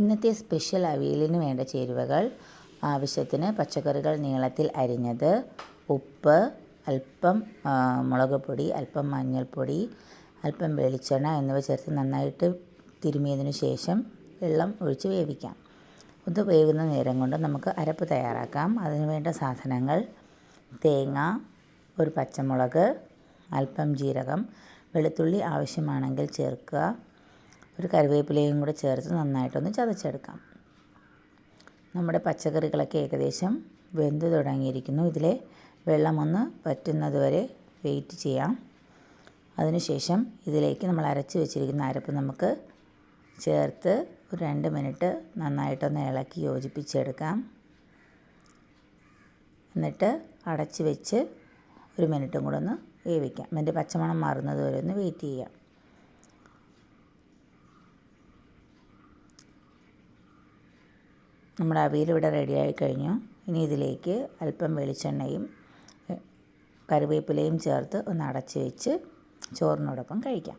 ഇന്നത്തെ സ്പെഷ്യൽ അവിയലിന് വേണ്ട ചേരുവകൾ. ആവശ്യത്തിന് പച്ചക്കറികൾ നീളത്തിൽ അരിഞ്ഞത് ഉപ്പ് അല്പം മുളക് പൊടി അല്പം മഞ്ഞൾപ്പൊടി അല്പം വെളിച്ചെണ്ണ എന്നിവ ചേർത്ത് നന്നായിട്ട് തിരുമിയതിനു ശേഷം വെള്ളം ഒഴിച്ച് വേവിക്കാം. ഇത് വേവുന്ന നേരം കൊണ്ട് നമുക്ക് അരപ്പ് തയ്യാറാക്കാം. അതിന് വേണ്ട സാധനങ്ങൾ തേങ്ങ ഒരു പച്ചമുളക് അല്പം ജീരകം വെളുത്തുള്ളി ആവശ്യമാണെങ്കിൽ ചേർക്കുക. ഒരു കറിവേപ്പിലയും കൂടെ ചേർത്ത് നന്നായിട്ടൊന്ന് ചതച്ചെടുക്കാം. നമ്മുടെ പച്ചക്കറികളൊക്കെ ഏകദേശം വെന്ത് തുടങ്ങിയിരിക്കുന്നു. ഇതിലെ വെള്ളമൊന്ന് പറ്റുന്നത് വരെ വെയിറ്റ് ചെയ്യാം. അതിനുശേഷം ഇതിലേക്ക് നമ്മൾ അരച്ച് വെച്ചിരിക്കുന്ന അരപ്പ് നമുക്ക് ചേർത്ത് ഒരു രണ്ട് മിനിറ്റ് നന്നായിട്ടൊന്ന് ഇളക്കി യോജിപ്പിച്ചെടുക്കാം. എന്നിട്ട് അടച്ച് വെച്ച് ഒരു മിനിറ്റും കൂടെ ഒന്ന് വേവിക്കാം. അതിന്റെ പച്ചമണം മാറുന്നത് വരെ ഒന്ന് വെയിറ്റ് ചെയ്യാം. നമ്മുടെ അവിയൽ ഇവിടെ റെഡിയായി കഴിഞ്ഞു ഇനി ഇതിലേക്ക് അല്പം വെളിച്ചെണ്ണയും കറിവേപ്പിലയും ചേർത്ത് ഒന്ന് അടച്ച് വെച്ച് ചോറിനോടൊപ്പം കഴിക്കാം.